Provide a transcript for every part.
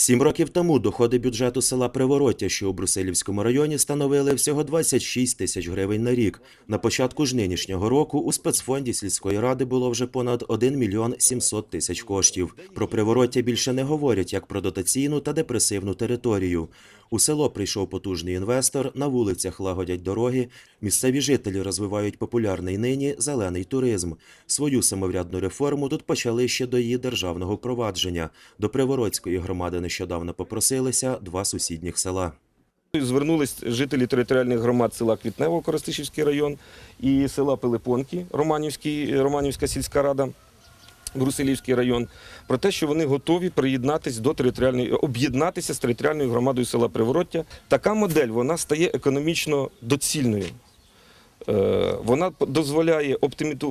Сім років тому доходи бюджету села Привороття, що у Брусилівському районі, становили всього 26 тисяч гривень на рік. На початку ж нинішнього року у спецфонді сільської ради було вже понад 1 мільйон 700 тисяч коштів. Про Привороття більше не говорять як про дотаційну та депресивну територію. У село прийшов потужний інвестор, на вулицях лагодять дороги. Місцеві жителі розвивають популярний нині зелений туризм. Свою самоврядну реформу тут почали ще до її державного впровадження. До Приворотської громади нещодавно попросилися два сусідніх села. Звернулись жителі територіальних громад села Квітнево, Коростишівський район і села Пилипонки, Романівський, Романівська сільська рада, Брусилівський район, про те, що вони готові приєднатися до територіальної, об'єднатися з територіальною громадою села Привороття. Така модель вона стає економічно доцільною. Е, Вона дозволяє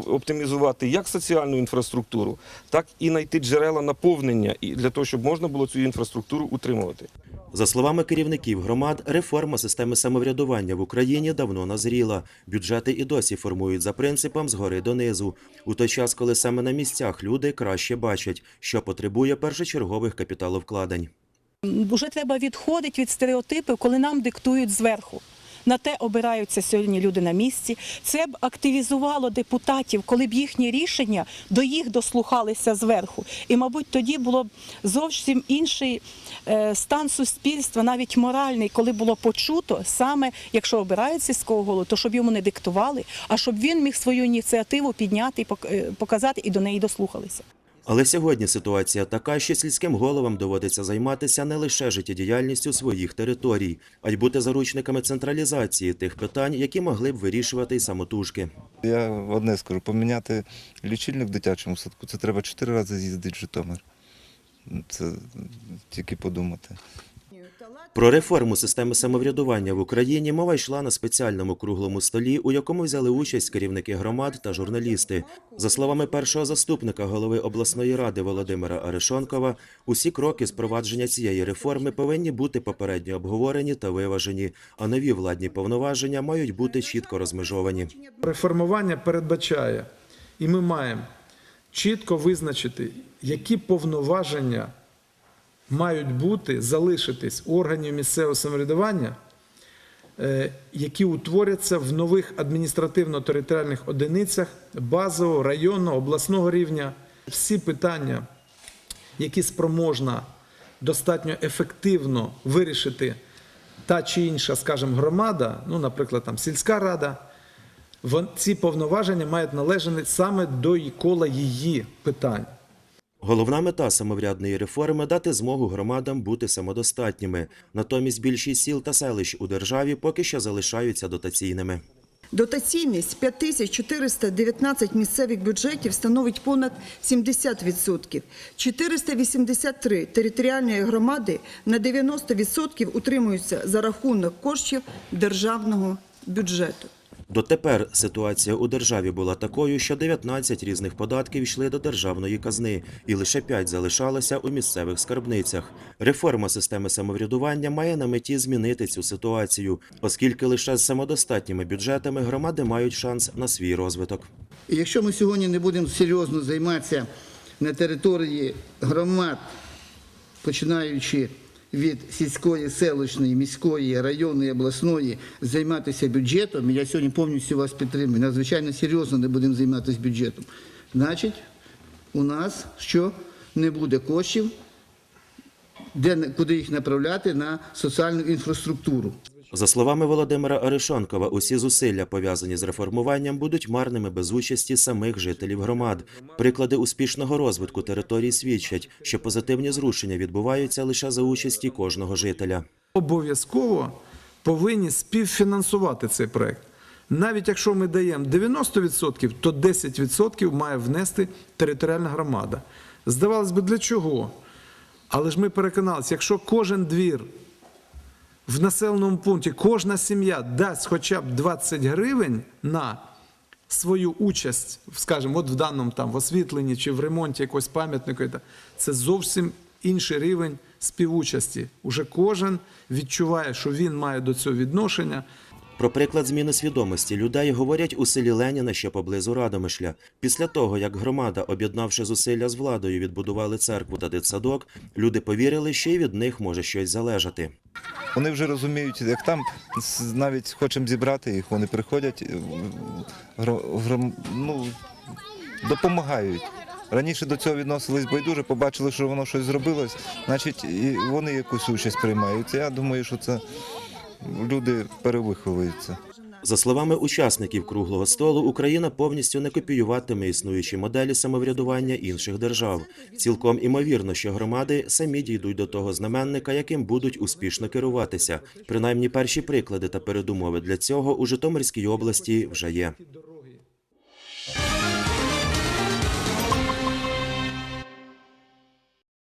оптимізувати як соціальну інфраструктуру, так і знайти джерела наповнення для того, щоб можна було цю інфраструктуру утримувати. За словами керівників громад, реформа системи самоврядування в Україні давно назріла. Бюджети і досі формують за принципом згори донизу. У той час, коли саме на місцях люди краще бачать, що потребує першочергових капіталовкладень. Вже треба відходити від стереотипів, коли нам диктують зверху. На те обираються сьогодні люди на місці. Це б активізувало депутатів, коли б їхні рішення до їх дослухалися зверху. І, мабуть, тоді було б зовсім інший е, стан суспільства, навіть моральний, коли було почуто саме, якщо обирають сільського голову, то щоб йому не диктували, а щоб він міг свою ініціативу підняти е, показати і до неї дослухалися. Але сьогодні ситуація така, що сільським головам доводиться займатися не лише життєдіяльністю своїх територій, а й бути заручниками централізації тих питань, які могли б вирішувати й самотужки. Я одне скажу, поміняти лічильник в дитячому садку, це треба чотири рази з'їздити в Житомир. Це тільки подумати. Про реформу системи самоврядування в Україні мова йшла на спеціальному круглому столі, у якому взяли участь керівники громад та журналісти. За словами першого заступника голови обласної ради Володимира Арешонкова, усі кроки з провадження цієї реформи повинні бути попередньо обговорені та виважені, а нові владні повноваження мають бути чітко розмежовані. Реформування передбачає, і ми маємо чітко визначити, які повноваження мають бути, залишитись органів місцевого самоврядування, е, які утворяться в нових адміністративно-територіальних одиницях базового, районного, обласного рівня. Всі питання, які спроможна достатньо ефективно вирішити та чи інша, скажімо, громада, ну, наприклад, там сільська рада, ці повноваження мають належати саме до кола її питань. Головна мета самоврядної реформи дати змогу громадам бути самодостатніми. Натомість більшість сіл та селищ у державі поки що залишаються дотаційними. Дотаційність 5419 місцевих бюджетів становить понад 70%. 483 територіальні громади на 90% утримуються за рахунок коштів державного бюджету. Дотепер ситуація у державі була такою, що 19 різних податків йшли до державної казни, і лише 5 залишалося у місцевих скарбницях. Реформа системи самоврядування має на меті змінити цю ситуацію, оскільки лише з самодостатніми бюджетами громади мають шанс на свій розвиток. Якщо ми сьогодні не будемо серйозно займатися на території громад, починаючи від сільської, селищної, міської, районної, обласної, займатися бюджетом, я сьогодні повністю вас підтримую, надзвичайно серйозно не будемо займатися бюджетом, значить, у нас що? Не буде коштів, де, куди їх направляти на соціальну інфраструктуру. За словами Володимира Арешонкова, усі зусилля, пов'язані з реформуванням, будуть марними без участі самих жителів громад. Приклади успішного розвитку територій свідчать, що позитивні зрушення відбуваються лише за участі кожного жителя. Обов'язково повинні співфінансувати цей проект. Навіть якщо ми даємо 90%, то 10% має внести територіальна громада. Здавалось би, для чого? Але ж ми переконалися, якщо кожен двір в населеному пункті, кожна сім'я дасть хоча б 20 гривень на свою участь, скажімо, от в даному там в освітленні чи в ремонті якогось пам'ятника, це зовсім інший рівень співучасті. Уже кожен відчуває, що він має до цього відношення. Про приклад зміни свідомості людей говорять у селі Леніна, що поблизу Радомишля. Після того, як громада, об'єднавши зусилля з владою, відбудували церкву та дитсадок, люди повірили, що й від них може щось залежати. Вони вже розуміють, як там навіть хочемо зібрати їх, вони приходять, е, ну, допомагають. Раніше до цього відносились байдуже, побачили, що воно щось зробилось, значить, і вони якусь участь приймають. Я думаю, що це люди перевиховуються. За словами учасників круглого столу, Україна повністю не копіюватиме існуючі моделі самоврядування інших держав. Цілком імовірно, що громади самі дійдуть до того знаменника, яким будуть успішно керуватися. Принаймні, перші приклади та передумови для цього у Житомирській області вже є.